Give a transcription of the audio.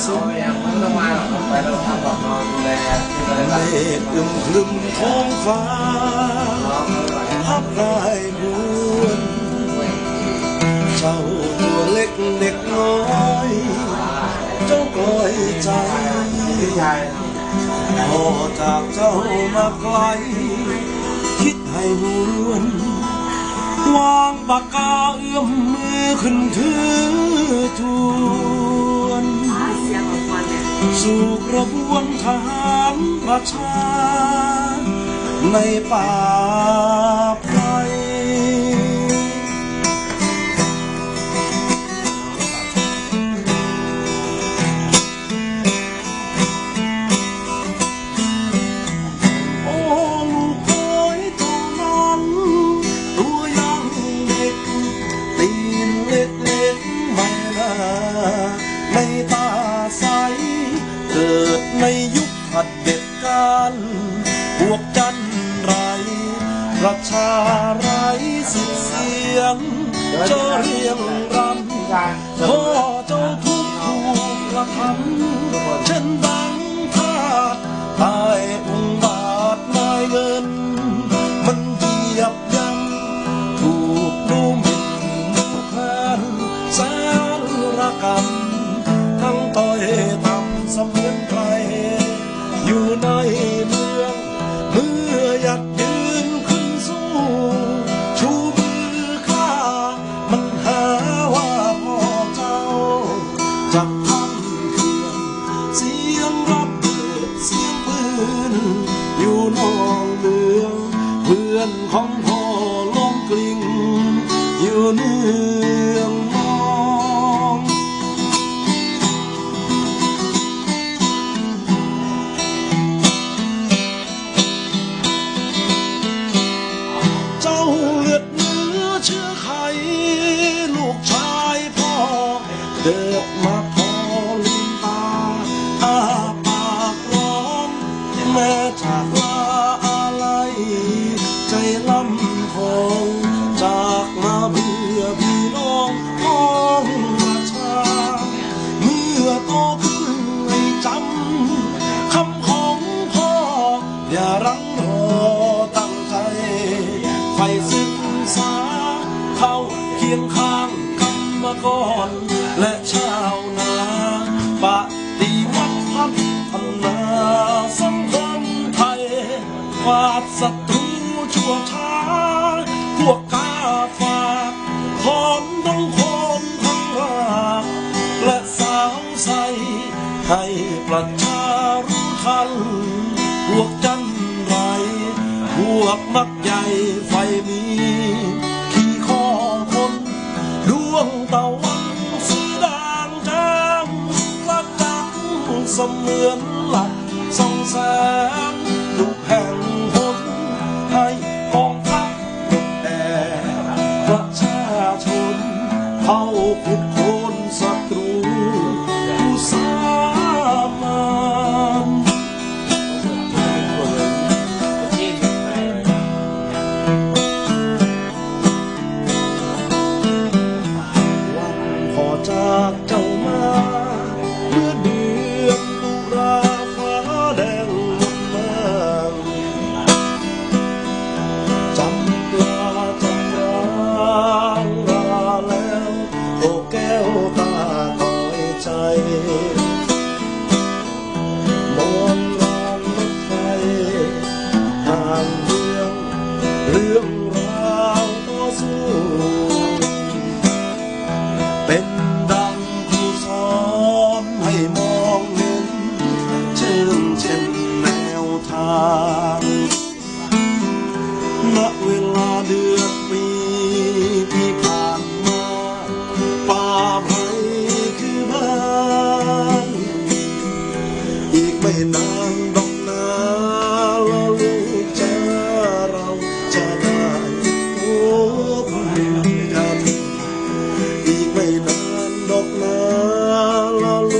ำตาซึมไม่ต้องมาไปเราทำแบบนอนดูแลที่เราเมฆอึมครึมท้องฟ้าพับได้บวนเจ้าตัวเล็กเด็กน้อยเจ้ากลอยใจพอจากเจ้ามาไกลคิดให้หวนวางปากกาเอื้อมมือขึ้นถือท สู่กระบวนทารประชา ในป่าไพรโอ้ลูกเอ๋ยเท่านั้นตัวยังเด็กตีนเล็กๆไม่นาในตาใสเกิด ในยุคผัดเด็ดการพวกจันไร ประชาไรสิทธิ์เสียงจะเรียงรำการพ่อเจ้าทุกข์ถูกกระทำเช่นดั อยู่นอกเมือง เพื่อนของพ่อล้มกลิ้งอยู่เนืองมองเจ้าเลือดเนื้อเชื้อไข ลูกชายพ่อเกิดมา กรและชาวนาปฏิวัติพัฒนาสังคมไทยฟาดศัตรูชั่วช้าพวกกาฝากพร้อมทั้งคนทั้งรากและสาวใสให้ประชารู้ทันพวกจันไรพวกมักใหญ่ไฟมี ดวงตะวันสีด่างแจ้งประจักษ์เสมือนหลักส่องแสงทุกแห่งหนให้กองทัพแดดประชาชนเข้าขุด 我าก吗 la la